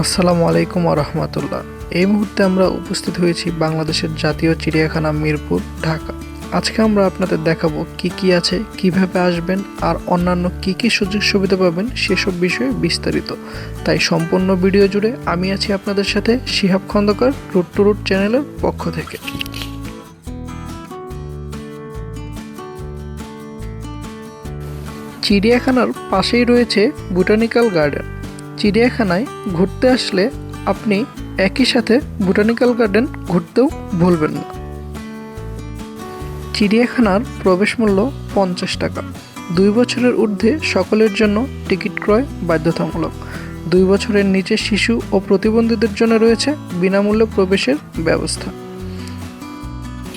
আসসালামু আলাইকুম রহমতুল্লাহ এই মুহূর্তে আমরা উপস্থিত হয়েছি বাংলাদেশের জাতীয় চিড়িয়াখানা মিরপুর, ঢাকা। আজকে আমরা আপনাদের দেখাবো কি কি আছে, কীভাবে আসবেন, আর অন্যান্য কি কি সুযোগ সুবিধা পাবেন সেসব বিষয়ে বিস্তারিত। তাই সম্পূর্ণ ভিডিও জুড়ে আমি আছি আপনাদের সাথে Shihab Khandakar, root to root চ্যানেলের পক্ষ থেকে। চিড়িয়াখানার পাশেই রয়েছে বোটানিক্যাল গার্ডেন। চিড়িয়াখানায় ঘুরতে আসলে আপনি একই সাথে বোটানিক্যাল গার্ডেন ঘুরতেও ভুলবেন না। চিড়িয়াখানার প্রবেশ মূল্য পঞ্চাশ টাকা। দুই বছরের ঊর্ধ্বে সকলের জন্য টিকিট ক্রয় বাধ্যতামূলক। দুই বছরের নিচে শিশু ও প্রতিবন্ধীদের জন্য রয়েছে বিনামূল্যে প্রবেশের ব্যবস্থা।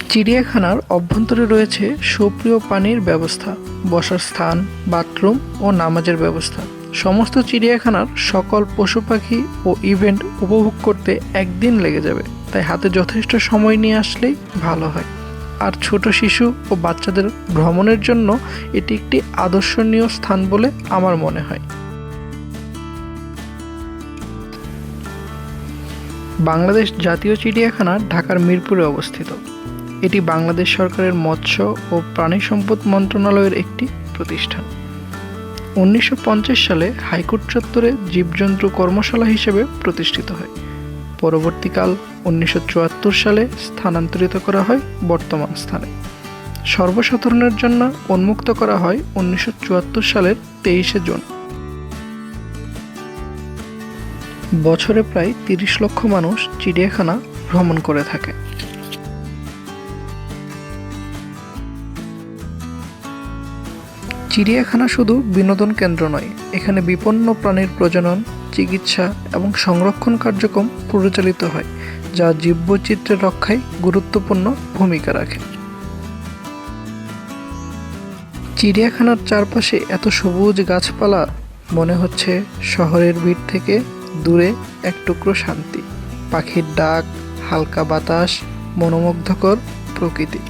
চিড়িয়াখানার অভ্যন্তরে রয়েছে সুপ্রিয় পানির ব্যবস্থা, বসার স্থান, বাথরুম ও নামাজের ব্যবস্থা। সমস্ত চিড়িয়াখানার সকল পশু পাখি ও ইভেন্ট উপভোগ করতে একদিন লেগে যাবে, তাই হাতে যথেষ্ট সময় নিয়ে আসলেই ভালো হয়। আর ছোট শিশু ও বাচ্চাদের ভ্রমণের জন্য এটি একটি আদর্শনীয় স্থান বলে আমার মনে হয়। বাংলাদেশ জাতীয় চিড়িয়াখানা ঢাকার মিরপুরে অবস্থিত। এটি বাংলাদেশ সরকারের মৎস্য ও প্রাণী সম্পদ মন্ত্রণালয়ের একটি প্রতিষ্ঠান। উনিশশো পঞ্চাশ সালে হাইকোর্ট চত্বরে জীবজন্তু কর্মশালা হিসেবে প্রতিষ্ঠিত হয়। পরবর্তীকাল উনিশশো চুয়াত্তর সালে স্থানান্তরিত করা হয় বর্তমান স্থানে। সর্বসাধারণের জন্য উন্মুক্ত করা হয় উনিশশো চুয়াত্তর সালের তেইশে জুন। বছরে প্রায় তিরিশ লক্ষ মানুষ চিড়িয়াখানা ভ্রমণ করে থাকে। চিড়িয়াখানা শুধু বিনোদন কেন্দ্র নয়, এখানে বিপন্ন প্রাণীর প্রজনন, চিকিৎসা এবং সংরক্ষণ কার্যক্রম পরিচালিত হয়, যা জীববৈচিত্র্যের রক্ষায় গুরুত্বপূর্ণ ভূমিকা রাখে। চিড়িয়াখানার চারপাশে এত সবুজ গাছপালা, মনে হচ্ছে শহরের ভিড় থেকে দূরে এক টুকরো শান্তি। পাখির ডাক, হালকা বাতাস, মনোমুগ্ধকর প্রকৃতি।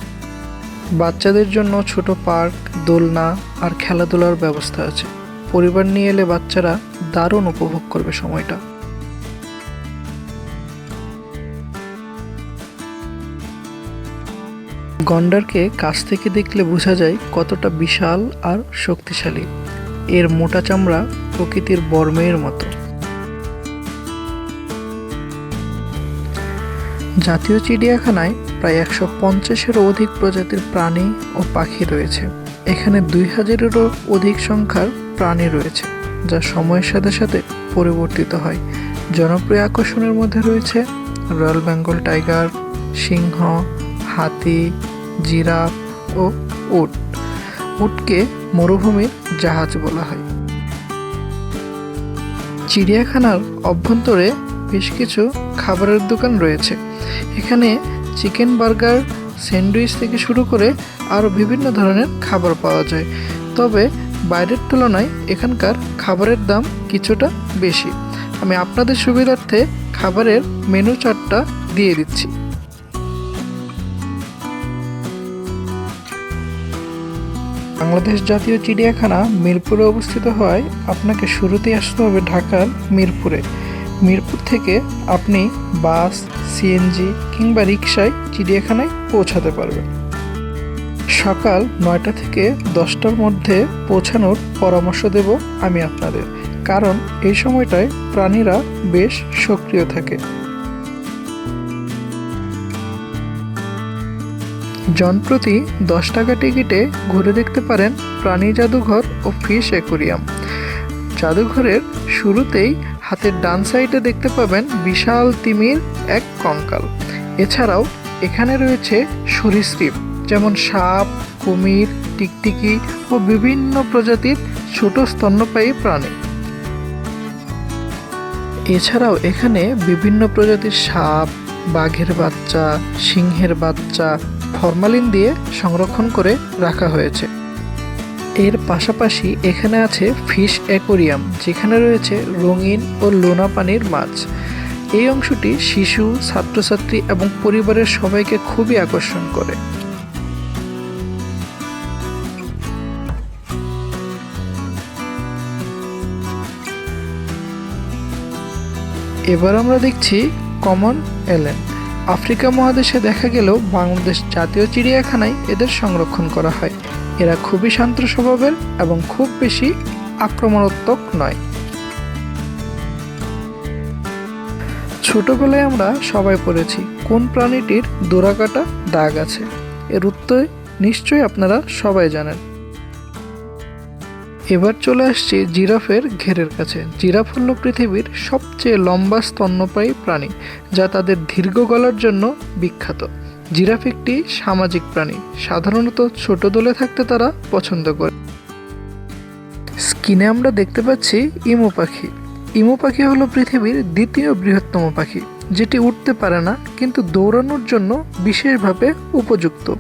বাচ্চাদের জন্য ছোট পার্ক, দোলনা আর খেলাধুলার ব্যবস্থা আছে। পরিবার নিয়ে এলে বাচ্চারা দারুণ উপভোগ করবে সময়টা। গন্ডারকে কাছ থেকে দেখলে বোঝা যায় কতটা বিশাল আর শক্তিশালী। এর মোটা চামড়া প্রকৃতির বর্মের মতো। জাতীয় চিড়িয়াখানায় প্রায় একশো পঞ্চাশেরও অধিক প্রজাতির প্রাণী ও পাখি রয়েছে। এখানে দুই হাজারেরও অধিক সংখ্যার প্রাণী রয়েছে, যা সময়ের সাথে সাথে পরিবর্তিত হয়। জনপ্রিয় আকর্ষণের মধ্যে রয়েছে রয়্যাল বেঙ্গল টাইগার, সিংহ, হাতি, জিরাফ ও উট। উটকে মরুভূমির জাহাজ বলা হয়। চিড়িয়াখানার অভ্যন্তরে বেশ কিছু খাবারের দোকান রয়েছে। এখানে চিকেন বার্গার, স্যান্ডউইচ থেকে শুরু করে আরও বিভিন্ন ধরনের খাবার পাওয়া যায়। তবে বাইরের তুলনায় এখানকার খাবারের দাম কিছুটা বেশি। আমি আপনাদের সুবিধার্থে খাবারের মেনু চার্টটা দিয়ে দিচ্ছি। বাংলাদেশ জাতীয় চিড়িয়াখানা মিরপুরে অবস্থিত হওয়ায় আপনাকে শুরুতেই আসতে হবে ঢাকার মিরপুরে। মিরপুর থেকে আপনি বাস সিএনজি কিংবা রিক্সায় চিড়িয়াখানায় পৌঁছাতে পারবেন। সকাল নয়টা থেকে দশটার মধ্যে পৌঁছানোর পরামর্শ দেব আমি আপনাদের, কারণ এই সময়টায় প্রাণীরা বেশ সক্রিয় থাকে। জনপ্রতি দশ টাকা টিকিটে ঘুরে দেখতে পারেন প্রাণী জাদুঘর ও ফিশ অ্যাকোরিয়াম। জাদুঘরের শুরুতেই হাতের ডান সাইডে দেখতে পাবেন বিশাল তিমির এক কঙ্কাল। এছাড়াও এখানে রয়েছে সরীসৃপ, যেমন সাপ, কুমির, টিকটিকি ও বিভিন্ন প্রজাতির ছোট স্তন্যপায়ী প্রাণী। এছাড়াও এখানে বিভিন্ন প্রজাতির সাপ, বাঘের বাচ্চা, সিংহের বাচ্চা, ফরমালিন দিয়ে সংরক্ষণ করে রাখা হয়েছে। এর পাশাপাশি এখানে আছে ফিশ অ্যাকোরিয়াম, যেখানে রয়েছে রঙিন ও লোনা পানির মাছ। এই অংশটি শিশু, ছাত্রছাত্রী এবং পরিবারের সবাইকে খুবই আকর্ষণ করে। এবার আমরা দেখছি কমন এলেন। আফ্রিকা মহাদেশে দেখা গেলেও বাংলাদেশ জাতীয় চিড়িয়াখানায় এদের সংরক্ষণ করা হয়। এরা খুবই শান্ত স্বভাবের এবং খুব বেশি আক্রমণাত্মক নয়। ছোটবেলায় আমরা সবাই পড়েছি, কোন প্রাণীটির দোরাকাটা দাগ আছে? এর উত্তর নিশ্চয়ই আপনারা সবাই জানেন। এবার চলে আসছি জিরাফের ঘেরের কাছে। জিরাফ হল পৃথিবীর সবচেয়ে লম্বা স্তন্যপায়ী প্রাণী, যা তাদের দীর্ঘ গলার জন্য বিখ্যাত। জিরাফ একটি সামাজিক প্রাণী। সাধারণত ছোট দলে থাকতে তারা পছন্দ করে। স্কিনে আমরা দেখতে পাচ্ছি ইমু পাখি। ইমু পাখি হলো পৃথিবীর দ্বিতীয় বৃহত্তম পাখি, যেটি উঠতে পারে না, কিন্তু দৌড়ানোর জন্য বিশেষভাবে উপযুক্ত।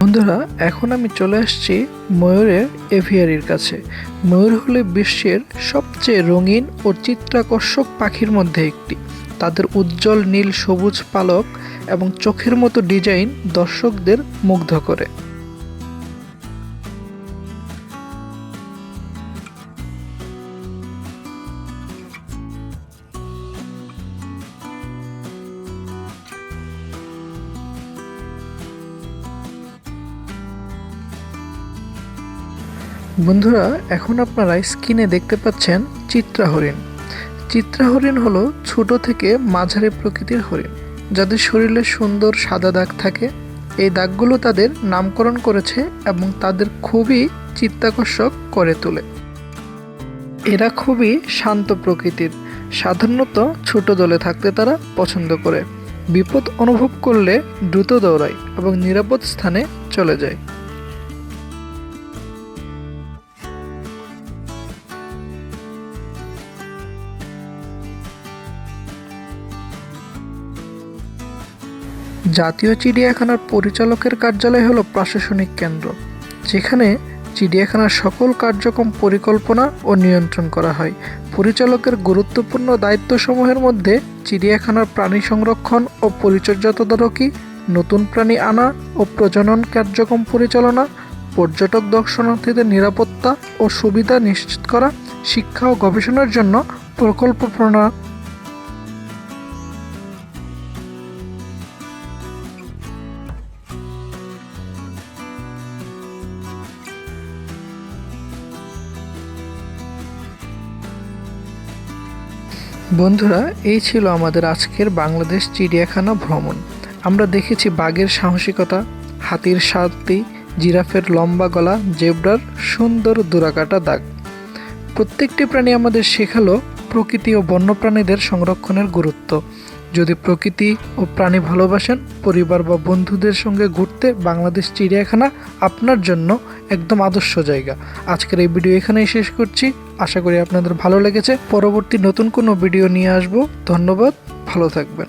বন্ধুরা, এখন আমি চলে আসছি ময়ূরের এভিয়ারির কাছে। ময়ূর হলো বিশ্বের সবচেয়ে রঙিন ও চিত্রাকর্ষক পাখির মধ্যে একটি। তাদের উজ্জ্বল নীল সবুজ পালক এবং চোখের মতো ডিজাইন দর্শকদের মুগ্ধ করে। বন্ধুরা, এখন আপনারা স্ক্রিনে দেখতে পাচ্ছেন চিত্রা হরিণ চিত্রা হরিণ হলো ছোট থেকে মাঝারি প্রকৃতির হরিণ। যাদের শরীরে সুন্দর সাদা দাগ থাকে, এই দাগগুলো তাদের নামকরণ করেছে এবং তাদের খুবই চিত্তাকর্ষক করে তোলে। এরা খুবই শান্ত প্রকৃতির। সাধারণত ছোট দলে থাকতে তারা পছন্দ করে। বিপদ অনুভব করলে দ্রুত দৌড়ায় এবং নিরাপদ স্থানে চলে যায়। জাতীয় চিড়িয়াখানার পরিচালকের কার্যালয় হলো প্রশাসনিক কেন্দ্র, যেখানে চিড়িয়াখানার সকল কার্যক্রম পরিকল্পনা ও নিয়ন্ত্রণ করা হয়। পরিচালকের গুরুত্বপূর্ণ দায়িত্বসমূহের মধ্যে চিড়িয়াখানার প্রাণী সংরক্ষণ ও পরিচর্যা তদারকি, নতুন প্রাণী আনা ও প্রজনন কার্যক্রম পরিচালনা, পর্যটক দর্শনার্থীদের নিরাপত্তা ও সুবিধা নিশ্চিত করা, শিক্ষা ও গবেষণার জন্য প্রকল্প প্রণয়ন বন্ধুরা, এই ছিল আমাদের আজকের বাংলাদেশ চিড়িয়াখানা ভ্রমণ। আমরা দেখেছি বাঘের সাহসিকতা, হাতির শান্তি জিরাফের লম্বা গলা, জেব্রার সুন্দর দুরাকাটা দাগ। প্রত্যেকটি প্রাণী আমাদের শেখালো প্রকৃতি ও বন্যপ্রাণীদের সংরক্ষণের গুরুত্ব। যদি প্রকৃতি ও প্রাণী ভালোবাসেন, পরিবার বা বন্ধুদের সঙ্গে ঘুরতে বাংলাদেশ চিড়িয়াখানা আপনার জন্য একদম আদর্শ জায়গা। আজকের এই ভিডিও এখানেই শেষ করছি। আশা করি আপনাদের ভালো লেগেছে। পরবর্তী নতুন কোনো ভিডিও নিয়ে আসব। ধন্যবাদ ভালো থাকবেন।